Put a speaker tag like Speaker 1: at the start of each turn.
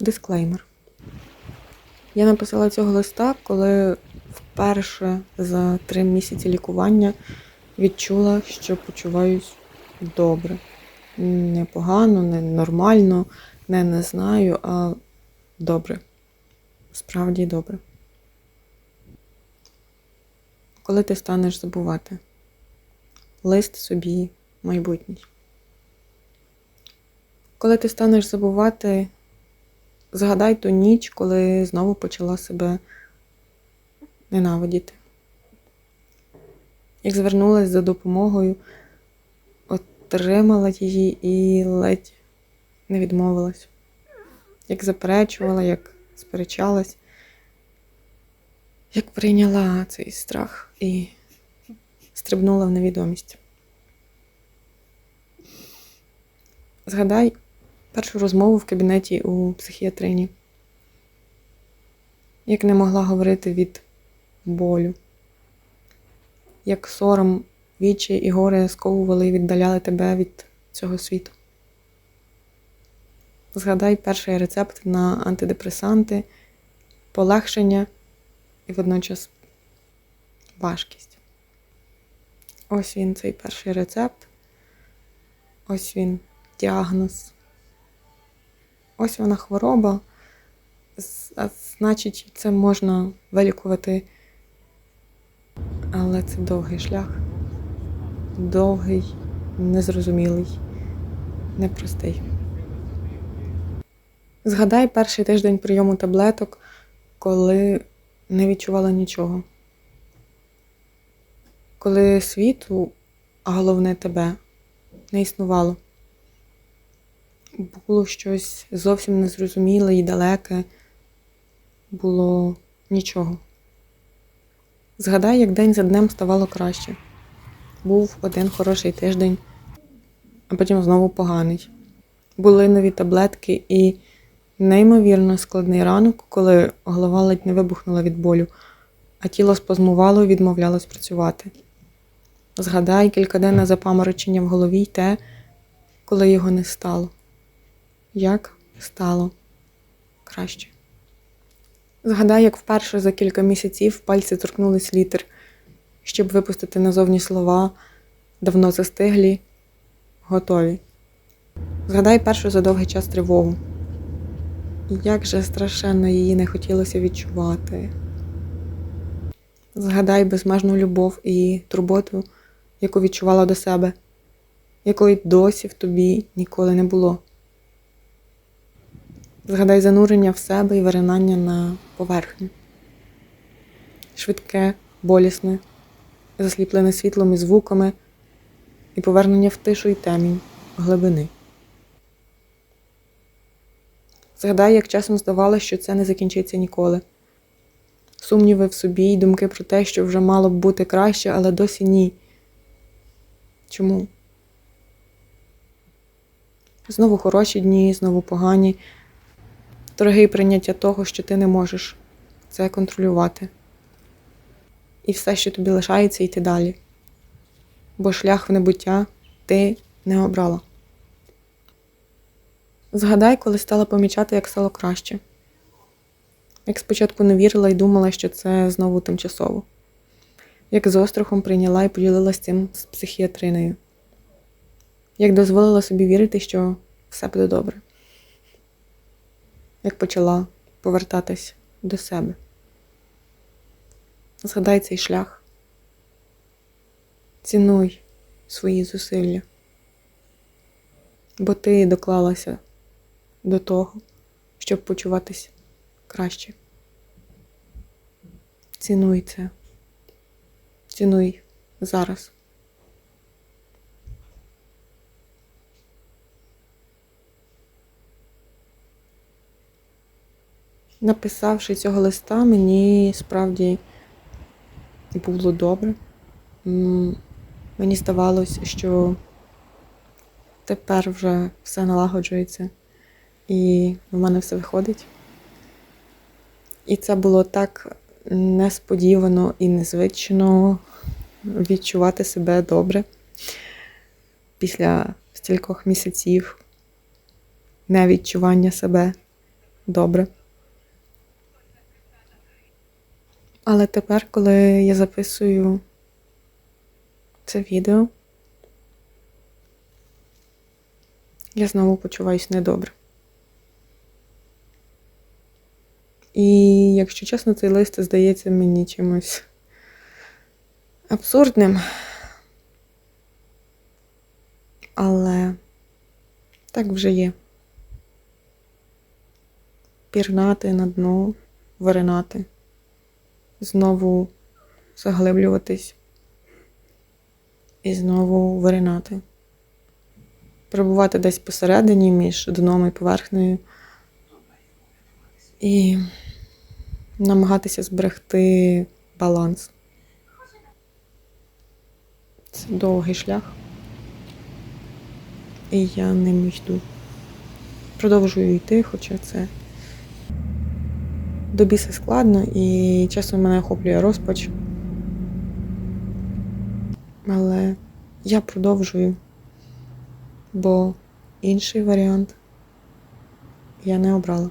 Speaker 1: Дисклеймер. Я написала цього листа, коли вперше за три місяці лікування відчула, що почуваюсь добре. Не погано, не нормально, не не знаю, а добре. Справді добре. Коли ти станеш забувати? Лист собі майбутній. Коли ти станеш забувати, згадай ту ніч, коли знову почала себе ненавидіти. Як звернулася за допомогою, отримала її і ледь не відмовилась. Як заперечувала, як сперечалась, як прийняла цей страх і стрибнула в невідомість. Згадай першу розмову в кабінеті у психіатрині, як не могла говорити від болю, як сором, вічі і горе сковували і віддаляли тебе від цього світу. Згадай перший рецепт на антидепресанти, полегшення і водночас важкість. Ось він, цей перший рецепт. Ось він діагноз. Ось вона хвороба, значить, це можна вилікувати. Але це довгий шлях. Довгий, незрозумілий, непростий. Згадай перший тиждень прийому таблеток, коли не відчувала нічого. Коли світу, а головне тебе, не існувало. Було щось зовсім незрозуміле і далеке, було нічого. Згадай, як день за днем ставало краще. Був один хороший тиждень, а потім знову поганий. Були нові таблетки і неймовірно складний ранок, коли голова ледь не вибухнула від болю, а тіло спазмувало і відмовлялось працювати. Згадай кількаденне запаморочення в голові й те, коли його не стало. Як стало краще. Згадай, як вперше за кілька місяців пальці торкнулись літер, щоб випустити назовні слова, давно застиглі, готові. Згадай першу за довгий час тривогу. Як же страшенно її не хотілося відчувати. Згадай безмежну любов і турботу, яку відчувала до себе, якої досі в тобі ніколи не було. Згадай занурення в себе і виринання на поверхню. Швидке, болісне, засліплене світлом і звуками, і повернення в тишу й темінь глибини. Згадай, як часом здавалося, що це не закінчиться ніколи. Сумніви в собі й думки про те, що вже мало б бути краще, але досі ні. Чому? Знову хороші дні, знову погані. Дороге прийняття того, що ти не можеш це контролювати. І все, що тобі лишається, йти далі. Бо шлях в небуття ти не обрала. Згадай, коли стала помічати, як стало краще. Як спочатку не вірила і думала, що це знову тимчасово. Як з острахом прийняла і поділилася цим з психіатриною. Як дозволила собі вірити, що все буде добре. Як почала повертатись до себе. Згадай цей шлях. Цінуй свої зусилля. Бо ти доклалася до того, щоб почуватись краще. Цінуй це. Цінуй зараз. Написавши цього листа, мені справді було добре. Мені здавалось, що тепер вже все налагоджується і в мене все виходить. І це було так несподівано і незвично відчувати себе добре після стількох місяців невідчування себе добре. Але тепер, коли я записую це відео, я знову почуваюсь недобре. І, якщо чесно, цей лист здається мені чимось абсурдним. Але так вже є. Пірнати на дно, виринати, знову заглиблюватись і знову виринати. Перебувати десь посередині між дном і поверхнею. І намагатися зберегти баланс. Це довгий шлях. І я ним йду. Продовжую йти, хоча це до біса складно і часом мене охоплює розпач. Але я продовжую, бо інший варіант я не обрала.